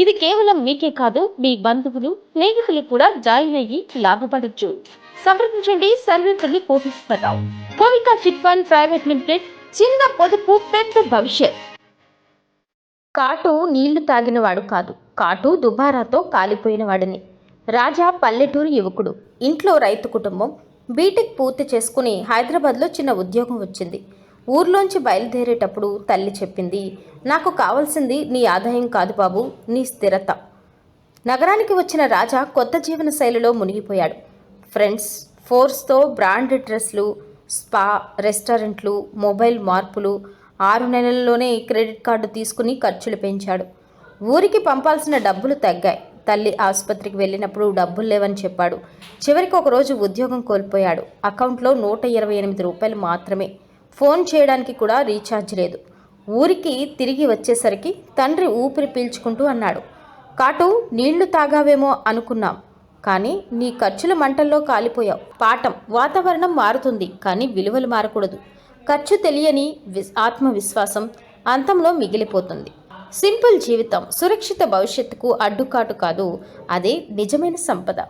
ఇది కేవలం మీకే కాదు మీ బంధువులు స్నేహితులు కూడా జాయిన్ అయ్యి లాభపడచ్చు. సంప్రదించండి సర్వేపల్లి కోటేశ్వరరావు కోవిక చిట్ ఫండ్ ప్రైవేట్ లిమిటెడ్ చిన్న పొదుపు పెద్ద భవిష్యత్. కాటు నీళ్ళు తాగినవాడు కాదు కాటు దుబారాతో కాలిపోయిన వాడిని రాజా పల్లెటూరు యువకుడు. ఇంట్లో రైతు కుటుంబం. బీటెక్ పూర్తి చేసుకుని హైదరాబాద్లో చిన్న ఉద్యోగం వచ్చింది. ఊర్లోంచి బయలుదేరేటప్పుడు తల్లి చెప్పింది నాకు కావాల్సింది నీ ఆదాయం కాదు బాబు నీ స్థిరత. నగరానికి వచ్చిన రాజా కొత్త జీవన శైలిలో మునిగిపోయాడు. ఫ్రెండ్స్ ఫోర్స్తో బ్రాండెడ్ డ్రెస్లు స్పా రెస్టారెంట్లు మొబైల్ మార్పులు ఆరు నెలల్లోనే క్రెడిట్ కార్డు తీసుకుని ఖర్చులు పెంచాడు. ఊరికి పంపాల్సిన డబ్బులు తగ్గాయి. తల్లి ఆసుపత్రికి వెళ్ళినప్పుడు డబ్బులు లేవని చెప్పాడు. చివరికి ఒకరోజు ఉద్యోగం కోల్పోయాడు. అకౌంట్లో నూట ఇరవై ఎనిమిది రూపాయలు మాత్రమే. ఫోన్ చేయడానికి కూడా రీఛార్జ్ లేదు. ఊరికి తిరిగి వచ్చేసరికి తండ్రి ఊపిరి పీల్చుకుంటూ అన్నాడు. కాటు నీళ్ళు తాగావేమో అనుకున్నాం. కానీ నీ ఖర్చుల మంటల్లో కాలిపోయావు. పాఠం వాతావరణం మారుతుంది కానీ విలువలు మారకూడదు. ఖర్చు తెలియని విస్ ఆత్మవిశ్వాసం అంతంలో మిగిలిపోతుంది. సింపుల్ జీవితం సురక్షిత భవిష్యత్తుకు అడ్డుకాటు కాదు. అదే నిజమైన సంపద.